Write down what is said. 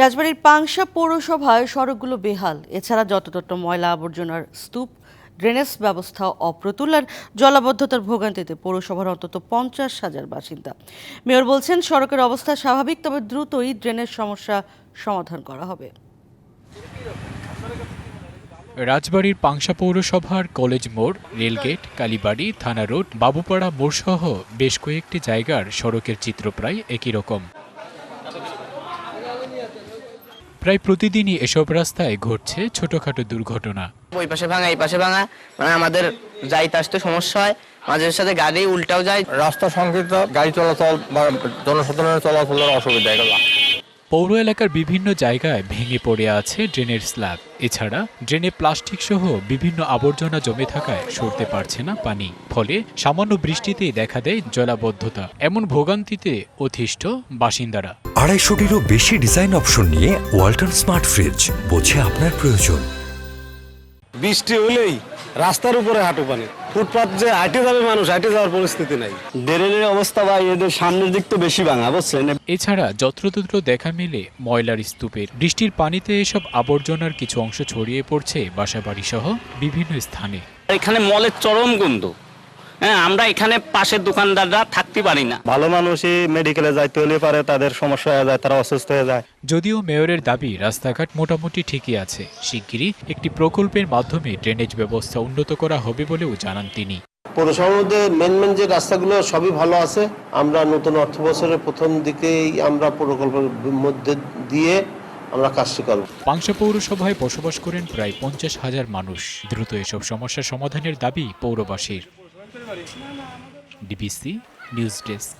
রাজবাড়ীর পাংশা পৌরসভায় সড়কগুলো বেহাল। এছাড়া যত্রতত্র ময়লা আবর্জনার স্তূপ, ড্রেনেজ ব্যবস্থা অপ্রতুল আর জলাবদ্ধতার ভোগান্তিতে পৌরসভার অন্তত পঞ্চাশ হাজার বাসিন্দা। মেয়র বলছেন, সড়কের অবস্থা স্বাভাবিক, তবে দ্রুতই ড্রেনের সমস্যা সমাধান করা হবে। রাজবাড়ির পাংশা পৌরসভার কলেজ মোড়, রেলগেট, কালীবাড়ি, থানা রোড, বাবুপাড়া মোড়সহ বেশ কয়েকটি জায়গার সড়কের চিত্র প্রায় একই রকম। প্রায় প্রতিদিনই এসব রাস্তায় ঘটছে ছোটখাটো দুর্ঘটনা। ওই পাশে ভাঙা এই পাশে ভাঙা মানে আমাদের যাইতে আসতে সমস্যা হয়। মাঝে সাথে গাড়ি উল্টাও যায়। রাস্তা সংকীর্ণ গাড়ি চলাচল বা জনসাধারণের চলাচলের অসুবিধা এগুলো। পৌর এলাকার বিভিন্ন জায়গায় ভেঙে পড়ে আছে ড্রেনের স্ল্যাব। এছাড়া ড্রেনে প্লাস্টিক সহ বিভিন্ন আবর্জনা জমে থাকায় সরতে পারছে না পানি। ফলে সামান্য বৃষ্টিতেই দেখা দেয় জলাবদ্ধতা। এমন ভোগান্তিতে অতিষ্ঠ বাসিন্দারা। আড়াইশোটিরও বেশি ডিজাইন অপশন নিয়ে ওয়ালটন স্মার্ট ফ্রিজ বোঝে আপনার প্রয়োজন। বৃষ্টি হলেই রাস্তার উপরে হাঁটু পানি। ফুটপাত যে আইটে যাবে মানুষ আইটে যাওয়ার পরিস্থিতি নাই। ড্রেনের অবস্থা ভাই এদের সামনের দিক তো বেশি ভাঙা বুঝছেন? এছাড়া যত্রতত্র দেখা মেলে ময়লার স্তূপের। বৃষ্টির পানিতে এসব আবর্জনার কিছু অংশ ছড়িয়ে পড়ছে বাসাবাড়ি সহ বিভিন্ন স্থানে। এখানে মলের চরম গন্ধ। হ্যাঁ আমরা এখানে পাশের দোকানদাররা থাকতে পারি না। ভালো মানুষই মেডিকেলে যাইতে হলে পারে তাদের সমস্যা হয়ে যায় তারা অসুস্থ হয়ে যায়। যদিও মেয়রের দাবি রাস্তাঘাট মোটামুটি ঠিকই আছে শিগগিরই একটি প্রকল্পের মাধ্যমে ড্রেনেজ ব্যবস্থা উন্নত করা হবে বলেও জানান তিনি। পৌরসভার মধ্যে মেন মেন যে রাস্তাগুলো সবই ভালো আছে। আমরা নতুন অর্থ বছরের প্রথম দিকেই আমরা প্রকল্পের মধ্যে দিয়ে আমরা কাজটি করব। পাংশা পৌরসভায় বসবাস করেন প্রায় পঞ্চাশ হাজার মানুষ। দ্রুত এসব সমস্যার সমাধানের দাবি পৌরবাসীর। DBC news desk.